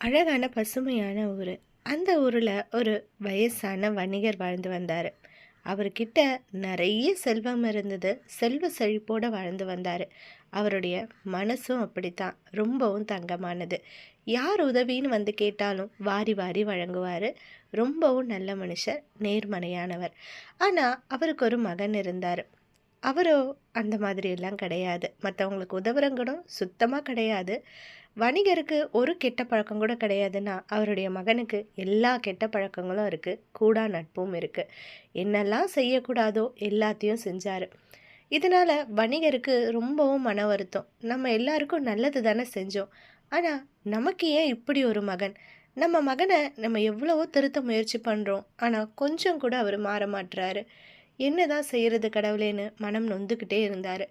அழகான பசுமையான ஊர். அந்த ஊரில் ஒரு வயசான வணிகர் வாழ்ந்து வந்தார். அவர்கிட்ட நிறைய செல்வம் இருந்தது. செல்வ செழிப்போடு வாழ்ந்து வந்தார். அவருடைய மனசும் அப்படித்தான். ரொம்பவும் தங்கமானது. யார் உதவின்னு வந்து கேட்டாலும் வாரி வாரி வழங்குவார். ரொம்பவும் நல்ல மனுஷர் நேர்மறையானவர். ஆனால் அவருக்கு ஒரு மகன் இருந்தார். அவரோ அந்த மாதிரியெல்லாம் கிடையாது. மற்றவங்களுக்கு உதவுறங்கடும் சுத்தமாக கிடையாது. வணிகருக்கு ஒரு கெட்ட பழக்கம் கூட கிடையாதுன்னா அவருடைய மகனுக்கு எல்லா கெட்ட பழக்கங்களும் இருக்குது கூடா நட்பும் இருக்குது என்னெல்லாம் செய்யக்கூடாதோ எல்லாத்தையும் செஞ்சார். இதனால் வணிகருக்கு ரொம்பவும் மன வருத்தம். நம்ம எல்லாருக்கும் நல்லது தானே செஞ்சோம். ஆனால் நமக்கு ஏன் இப்படி ஒரு மகன்? நம்ம மகனை நம்ம எவ்வளவோ திருத்த முயற்சி பண்ணுறோம் ஆனால் கொஞ்சம் கூட அவர் மாற மாட்டுறாரு என்ன தான் செய்கிறது கடவுளேன்னு மனம் நொந்துக்கிட்டே இருந்தார்.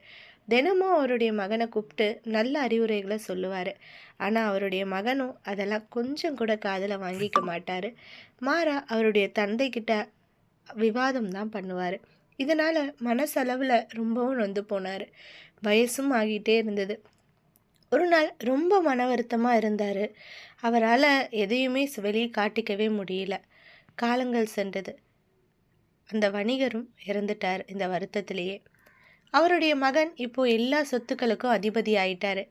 தினமும் அவருடைய மகனை கூப்பிட்டு நல்ல அறிவுரைகளை சொல்லுவார். ஆனால் அவருடைய மகனும் அதெல்லாம் கொஞ்சம் கூட காதில் வாங்கிக்க மாட்டார். மாறா அவருடைய தந்தைக்கிட்ட விவாதம் தான் பண்ணுவார். இதனால் மனசளவில் ரொம்பவும் நொந்து போனார். வயசும் ஆகிட்டே இருந்தது. ஒரு நாள் ரொம்ப மன வருத்தமாக இருந்தார். அவரால் எதையுமே வெளியே காட்டிக்கவே முடியல. காலங்கள் சென்றது. அந்த வணிகரும் இறந்துட்டார் இந்த வருத்தத்திலேயே. அவருடைய மகன் இப்போ எல்லா சொத்துக்களுக்கும் அதிபதி ஆயிட்டாரு.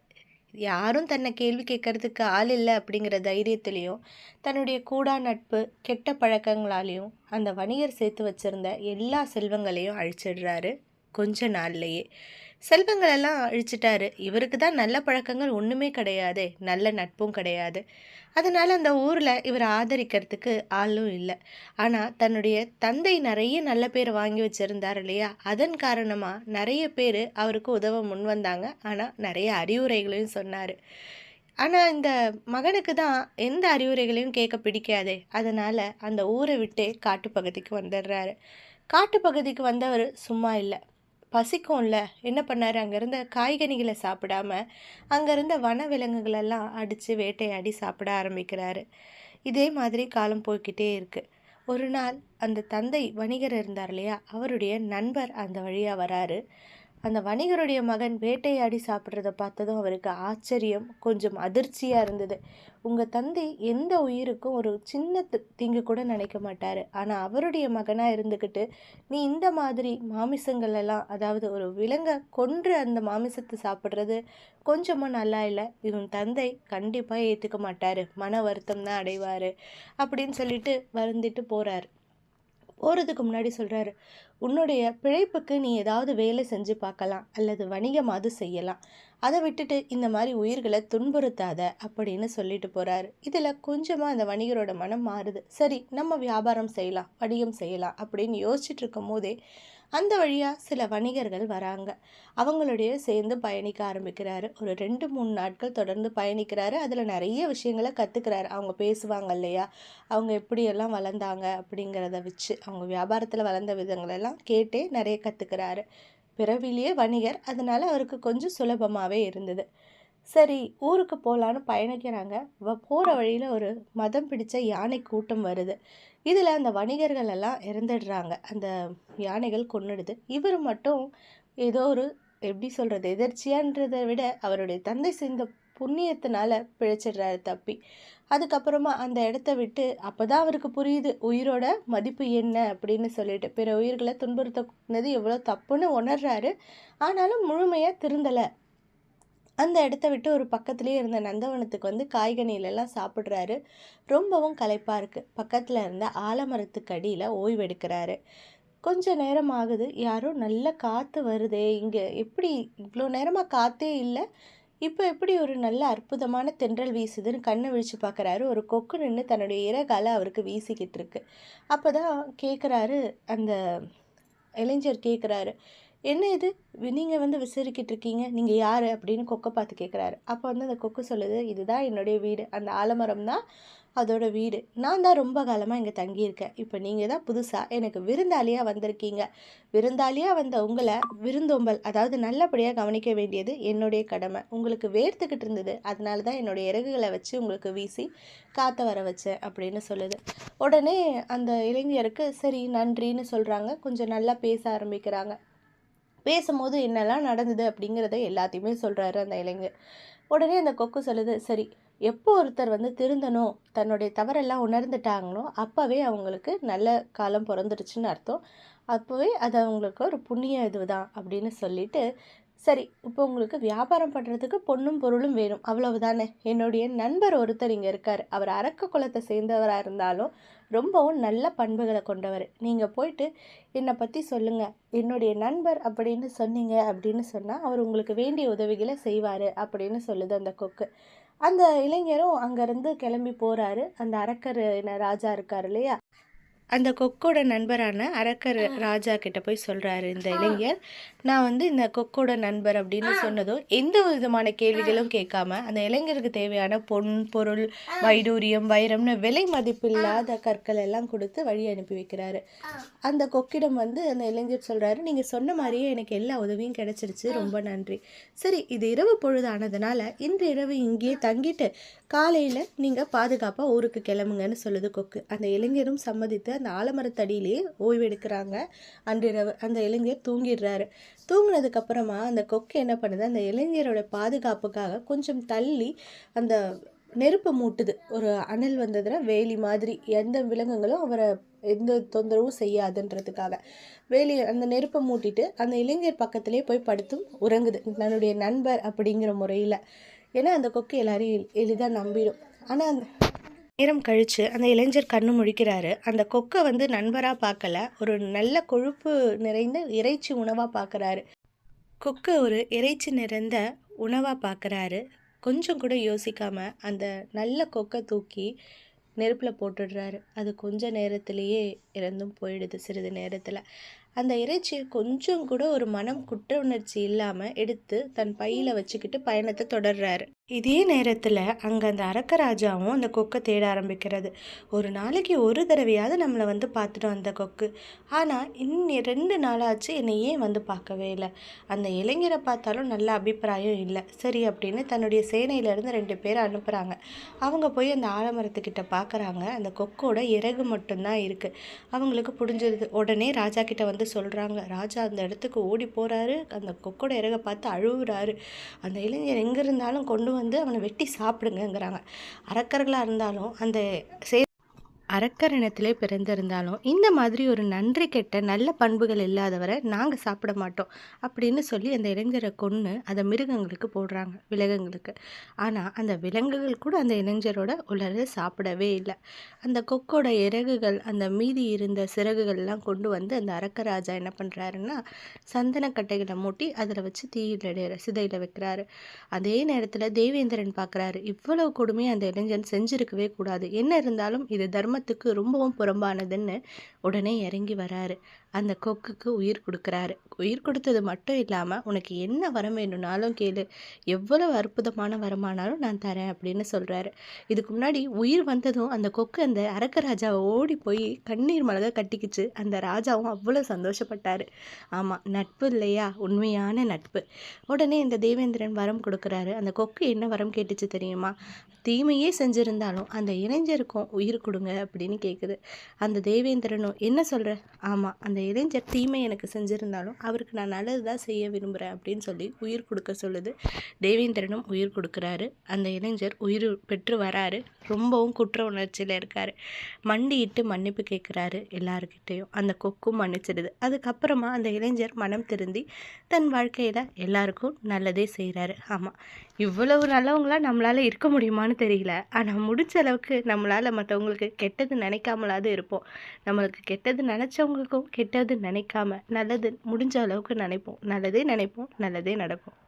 யாரும் தன்னை கேள்வி கேட்கறதுக்கு ஆள் இல்லை அப்படிங்கிற தைரியத்திலையும் தன்னுடைய கூடா நட்பு கெட்ட பழக்கங்களாலையும் அந்த வணிகர் சேர்த்து வச்சிருந்த எல்லா செல்வங்களையும் அழிச்சிடுறாரு கொஞ்ச நாள்லையே. செல்வங்களெல்லாம் அழிச்சிட்டாரு. இவருக்கு தான் நல்ல பழக்கங்கள் ஒன்றுமே கிடையாது. நல்ல நட்பும் கிடையாது. அதனால் அந்த ஊரில் இவர் ஆதரிக்கிறதுக்கு ஆளும் இல்லை. ஆனால் தன்னுடைய தந்தை நிறைய நல்ல பேர் வாங்கி வச்சுருந்தார் இல்லையா? அதன் காரணமாக நிறைய பேர் அவருக்கு உதவ முன் வந்தாங்க. ஆனால் நிறைய அறிவுரைகளையும் சொன்னார். ஆனால் இந்த மகனுக்கு தான் எந்த அறிவுரைகளையும் கேட்க பிடிக்காதே. அதனால் அந்த ஊரை விட்டு காட்டுப்பகுதிக்கு வந்துடுறாரு. காட்டுப்பகுதிக்கு வந்தவர் சும்மா இல்லை. பசிக்கும்ல. என்ன பண்ணார்? அங்கேருந்த காய்கனிகளை சாப்பிடாம அங்கேருந்த வன விலங்குகளெல்லாம் அடித்து வேட்டையாடி சாப்பிட ஆரம்பிக்கிறாரு. இதே மாதிரி காலம் போய்கிட்டே இருக்குது ஒரு நாள் அந்த தந்தை வணிகர் இருந்தார் இல்லையா? அவருடைய நண்பர் அந்த வழியாக வராரு. அந்த வணிகருடைய மகன் வேட்டையாடி சாப்பிட்றத பார்த்ததும் அவருக்கு ஆச்சரியம் கொஞ்சம் அதிர்ச்சியாக இருந்தது. உங்கள் தந்தை எந்த உயிருக்கும் ஒரு சின்ன தீங்கு கூட நினைக்க மாட்டார். ஆனால் அவருடைய மகனாக இருந்துக்கிட்டு நீ இந்த மாதிரி மாமிசங்கள் எல்லாம் அதாவது ஒரு விலங்கை கொன்று அந்த மாமிசத்தை சாப்பிட்றது கொஞ்சமும் நல்லா இல்லை. இவன் தந்தை கண்டிப்பாக ஏற்றுக்க மாட்டார். மன வருத்தம் தான் அடைவார். அப்படின்னு சொல்லிட்டு வருந்திட்டு போகிறார் போகிறதுக்கு முன்னாடி சொல்கிறாரு உன்னுடைய பிழைப்புக்கு நீ ஏதாவது வேலை செஞ்சு பார்க்கலாம் அல்லது வணிகமாவது செய்யலாம். அதை விட்டுட்டு இந்த மாதிரி உயிர்களை துன்புறுத்தாத அப்படின்னு சொல்லிட்டு போகிறாரு இதில் கொஞ்சமாக அந்த வணிகரோட மனம் மாறுது. சரி நம்ம வியாபாரம் செய்யலாம் வணிகம் செய்யலாம் அப்படின்னு யோசிச்சுட்டு இருக்கும் போதே அந்த வழியாக சில வணிகர்கள் வராங்க. அவங்களுடைய சேர்ந்து பயணிக்க ஆரம்பிக்கிறாரு. ஒரு ரெண்டு மூணு நாட்கள் தொடர்ந்து பயணிக்கிறாரு. அதில் நிறைய விஷயங்களை கற்றுக்கிறாரு அவங்க பேசுவாங்க இல்லையா? அவங்க எப்படியெல்லாம் வளர்ந்தாங்க அப்படிங்கிறத வச்சு அவங்க வியாபாரத்தில் வளர்ந்த விதங்களெல்லாம் கேட்டே நிறைய கற்றுக்கிறாரு பிறவிலேயே வணிகர். அதனால் அவருக்கு கொஞ்சம் சுலபமாகவே இருந்தது. சரி ஊருக்கு போகலான்னு பயணிக்கிறாங்க. போகிற வழியில் ஒரு மதம் பிடித்த யானை கூட்டம் வருது. இதில் அந்த வணிகர்கள் எல்லாம் இறந்துடுறாங்க. அந்த யானைகள் கொன்னுடுது. இவர் மட்டும் ஏதோ ஒரு எப்படி சொல்கிறது எதிர்ச்சியான்றதை விட அவருடைய தந்தை செய்த புண்ணியத்தினால பிழைச்சிடுறாரு தப்பி. அதுக்கப்புறமா அந்த இடத்த விட்டு அப்போ தான் அவருக்கு புரியுது உயிரோட மதிப்பு என்ன அப்படின்னு சொல்லிட்டு. பிற உயிர்களை துன்புறுத்தினது எவ்வளோ தப்புன்னு உணர்றாரு. ஆனாலும் முழுமையாக திருந்தலை. அந்த இடத்த விட்டு ஒரு பக்கத்துலேயே இருந்த நந்தவனத்துக்கு வந்து காய்கனிலெல்லாம் சாப்பிட்றாரு. ரொம்பவும் களைப்பாக இருக்குது பக்கத்தில் இருந்த ஆலமரத்துக்கு அடியில் ஓய்வெடுக்கிறாரு கொஞ்ச நேரம் ஆகுது. யாரோ நல்ல காற்று வருதே இங்கே எப்படி இவ்வளோ நேரமாக காற்றே இல்லை? இப்போ எப்படி ஒரு நல்ல அற்புதமான தென்றல் வீசுதுன்னு கண்ணை விழிச்சு பார்க்குறாரு ஒரு கொக்கு நின்று தன்னுடைய இறகால அவருக்கு வீசிக்கிட்டு இருக்கு. அப்போ தான் கேட்குறாரு அந்த இளைஞர் கேட்குறாரு என்ன இது? நீங்கள் வந்து விசாரிக்கிட்டு இருக்கீங்க. நீங்கள் யார்? அப்படின்னு கொக்கை பார்த்து கேட்குறாரு அப்போ வந்து அந்த கொக்கு சொல்லுது இதுதான் என்னுடைய வீடு. அந்த ஆலமரம் தான் அதோட வீடு. நான் தான் ரொம்ப காலமாக இங்கே தங்கியிருக்கேன். இப்போ நீங்கள் தான் புதுசாக எனக்கு விருந்தாளியாக வந்திருக்கீங்க. விருந்தாளியாக வந்த உங்களை விருந்தோம்பல் அதாவது நல்லபடியாக கவனிக்க வேண்டியது என்னுடைய கடமை. உங்களுக்கு வேர்த்துக்கிட்டு இருந்தது. அதனால தான் என்னுடைய இறகுகளை வச்சு உங்களுக்கு வீசி காற்ற வர வச்சேன் அப்படின்னு சொல்லுது. உடனே அந்த இளைஞருக்கு சரி நன்றின்னு சொல்கிறாங்க கொஞ்சம் நல்லா பேச ஆரம்பிக்கிறாங்க. பேசும்போது என்னெல்லாம் நடந்தது அப்படிங்கிறத எல்லாத்தையுமே சொல்கிறாரு அந்த இளைஞர். உடனே அந்த கொக்கு சொல்லுது சரி எப்போ ஒருத்தர் வந்து திருந்தணும் தன்னுடைய தவறெல்லாம் உணர்ந்துட்டாங்களோ அப்போவே அவங்களுக்கு நல்ல காலம் பிறந்துருச்சுன்னு அர்த்தம். அப்போவே அது அவங்களுக்கு ஒரு புண்ணிய இதுதான் அப்படின்னு சொல்லிட்டு சரி இப்போ உங்களுக்கு வியாபாரம் பண்ணுறதுக்கு பொண்ணும் பொருளும் வேணும் அவ்வளவுதானே? என்னுடைய நண்பர் ஒருத்தர் இங்கே இருக்கார். அவர் அரக்க குளத்தை சேர்ந்தவராக இருந்தாலும் ரொம்பவும் நல்ல பண்புகளை கொண்டவர். நீங்கள் போயிட்டு என்னை பற்றி சொல்லுங்கள் என்னுடைய நண்பர் அப்படின்னு சொன்னீங்க அப்படின்னு சொன்னால் அவர் உங்களுக்கு வேண்டிய உதவிகளை செய்வார் அப்படின்னு சொல்லுது அந்த கொக்கு. அந்த இளைஞரும் அங்கேருந்து கிளம்பி போகிறாரு அந்த அரக்கர் ராஜா இருக்கார் இல்லையா? அந்த கொக்கோட நண்பரான அரக்கர் ராஜா கிட்ட போய் சொல்கிறாரு இந்த இளைஞர். நான் வந்து இந்த கொக்கோட நண்பர் அப்படின்னு சொன்னதும் எந்த விதமான கேள்விகளும் கேட்காம அந்த இளைஞருக்கு தேவையான பொன் பொருள் வைடூரியம் வைரம்னு விலை மதிப்பில்லாத கற்கள் எல்லாம் கொடுத்து வழி அனுப்பி வைக்கிறாரு. அந்த கொக்கிடம் வந்து அந்த இளைஞர் சொல்கிறாரு நீங்கள் சொன்ன மாதிரியே எனக்கு எல்லா உதவியும் கிடைச்சிருச்சு ரொம்ப நன்றி. சரி இது இரவு பொழுதானதுனால இன்று இரவு இங்கேயே தங்கிட்டு காலையில் நீங்கள் பாதுகாப்பாக ஊருக்கு கிளம்புங்கன்னு சொல்லுது கொக்கு. அந்த இளைஞரும் சம்மதித்து அந்த ஆலமரத்தடியிலேயே ஓய்வு எடுக்கிறாங்க அன்றிரவு அந்த இளைஞர் தூங்கிடுறாரு. தூங்கினதுக்கப்புறமா அந்த கொக்கு என்ன பண்ணுது? அந்த இளைஞரோட பாதுகாப்புக்காக கொஞ்சம் தள்ளி அந்த நெருப்பு மூட்டுது. ஒரு அனல் வந்ததுன்னா வேலி மாதிரி எந்த விலங்குகளும் அவரை எந்த தொந்தரவும் செய்யாதுன்றதுக்காக. வேலி அந்த நெருப்பை மூட்டிட்டு அந்த இளைஞர் பக்கத்துலேயே போய் படுத்தும் உறங்குது. தன்னுடைய நண்பர் அப்படிங்கிற முறையில். ஏன்னா அந்த கொக்கு எல்லாரையும் எளிதாக நம்பிடும். ஆனால் அந்த நேரம் கழித்து அந்த இளைஞர் கண்ணு முழிக்கிறாரு. அந்த கொக்கை வந்து நண்பராக பார்க்கல. ஒரு நல்ல கொழுப்பு நிறைந்த இறைச்சி உணவாக பார்க்குறாரு. கொக்கை ஒரு இறைச்சி நிறைந்த உணவாக பார்க்குறாரு. கொஞ்சம் கூட யோசிக்காமல் அந்த நல்ல கொக்கை தூக்கி நெருப்பில் போட்டுடுறாரு. அது கொஞ்ச நேரத்திலேயே இறந்தும் போயிடுது சிறிது நேரத்தில். அந்த இறைச்சியை கொஞ்சம் கூட ஒரு மனம் குற்ற உணர்ச்சி இல்லாமல் எடுத்து தன் பையில் வச்சுக்கிட்டு பயணத்தை தொடர்றாரு. இதே நேரத்தில் அங்கே அந்த அரக்கராஜாவும் அந்த கொக்கை தேட ஆரம்பிக்கிறது. ஒரு நாளைக்கு ஒரு தடவையாவது நம்மளை வந்து பார்த்துட்டோம் அந்த கொக்கு. ஆனால் இன்னும் ரெண்டு நாளாச்சு என்னை ஏன் வந்து பார்க்கவே இல்லை. அந்த இளைஞரை பார்த்தாலும் நல்ல அபிப்பிராயம் இல்லை. சரி அப்படின்னு தன்னுடைய சேனையிலேருந்து ரெண்டு பேரை அனுப்புகிறாங்க அவங்க போய் அந்த ஆலமரத்துக்கிட்ட பார்க்குறாங்க அந்த கொக்கோட இறகு மட்டும்தான் இருக்குது அவங்களுக்கு புரிஞ்சிருது உடனே ராஜா கிட்ட வந்து சொல்கிறாங்க ராஜா அந்த இடத்துக்கு ஓடி போகிறாரு அந்த கொக்கோட இறகை பார்த்து அழுகுறாரு. அந்த இளைஞர் எங்கே இருந்தாலும் கொண்டு வந்து அவனை வெட்டி சாப்பிடுங்கங்கிறாங்க. அரக்கர்களாக இருந்தாலும் அந்த சே அரக்கர் இனத்திலே பிறந்திருந்தாலும் இந்த மாதிரி ஒரு நன்றி கெட்ட நல்ல பண்புகள் இல்லாதவரை நாங்கள் சாப்பிட மாட்டோம் அப்படின்னு சொல்லி அந்த இளைஞரை கொன்று அதை மிருகங்களுக்கு போடுறாங்க விலங்குகளுக்கு. ஆனால் அந்த விலங்குகள் கூட அந்த இளைஞரோட உலரை சாப்பிடவே இல்லை. அந்த கொக்கோட இறகுகள் அந்த மீதி இருந்த சிறகுகள்லாம் கொண்டு வந்து அந்த அரக்கராஜா என்ன பண்ணுறாருன்னா சந்தனக்கட்டைகளை மூட்டி அதில் வச்சு தீயில சிதையில் வைக்கிறாரு. அதே நேரத்தில் தேவேந்திரன் பார்க்குறாரு இவ்வளவு கொடுமையை அந்த இளைஞன் செஞ்சிருக்கவே கூடாது. என்ன இருந்தாலும் இது தர்ம தர்மத்துக்கு ரொம்பவும் புறம்பானதுன்னு உடனே இறங்கி வராரு. அந்த கொக்குக்கு உயிர் கொடுக்குறாரு. உயிர் கொடுத்தது மட்டும் இல்லாமல் உனக்கு என்ன வரம் வேணும்னாலும் கேளு. எவ்வளவு அற்புதமான வரமானாலும் நான் தரேன் அப்படின்னு சொல்கிறாரு இதுக்கு முன்னாடி உயிர் வந்ததும் அந்த கொக்கு அந்த அரக்க ராஜாவை ஓடி போய் கண்ணீர் மலக கட்டிக்கிச்சு. அந்த ராஜாவும் அவ்வளோ சந்தோஷப்பட்டார். ஆமாம் நட்பு இல்லையா? உண்மையான நட்பு. உடனே இந்த தேவேந்திரன் வரம் கொடுக்குறாரு. அந்த கொக்கு என்ன வரம் கேட்டுச்சு தெரியுமா? தீமையே செஞ்சுருந்தாலும் அந்த இளைஞருக்கும் உயிர் கொடுங்க அப்படின்னு கேட்குது அந்த தேவேந்திரனும் என்ன சொல்கிற ஆமாம் அந்த அந்த இளைஞர் தீமை எனக்கு செஞ்சுருந்தாலும் அவருக்கு நான் நல்லது தான் செய்ய விரும்புகிறேன் அப்படின்னு சொல்லி உயிர் கொடுக்க சொல்லுது. தேவேந்திரனும் உயிர் கொடுக்குறாரு. அந்த இளைஞர் உயிர் பெற்று வராரு. ரொம்பவும் குற்ற உணர்ச்சியில் இருக்கார். மண்டியிட்டு மன்னிப்பு கேட்குறாரு எல்லாருக்கிட்டேயும் அந்த கொக்கும் மன்னிச்சிடுது. அதுக்கப்புறமா அந்த இளைஞர் மனம் திருந்தி தன் வாழ்க்கையில் எல்லாருக்கும் நல்லதே செய்கிறாரு ஆமாம் இவ்வளவு நல்லவங்களாம் நம்மளால் இருக்க முடியுமான்னு தெரியல. ஆனால் முடிஞ்ச அளவுக்கு நம்மளால் மற்றவங்களுக்கு கெட்டது நினைக்காமலாவது இருப்போம். நம்மளுக்கு கெட்டது நினச்சவங்களுக்கும் கெட்டது நினைக்காம நல்லது முடிஞ்ச அளவுக்கு நினைப்போம். நல்லதே நினைப்போம் நல்லதே நடக்கும்.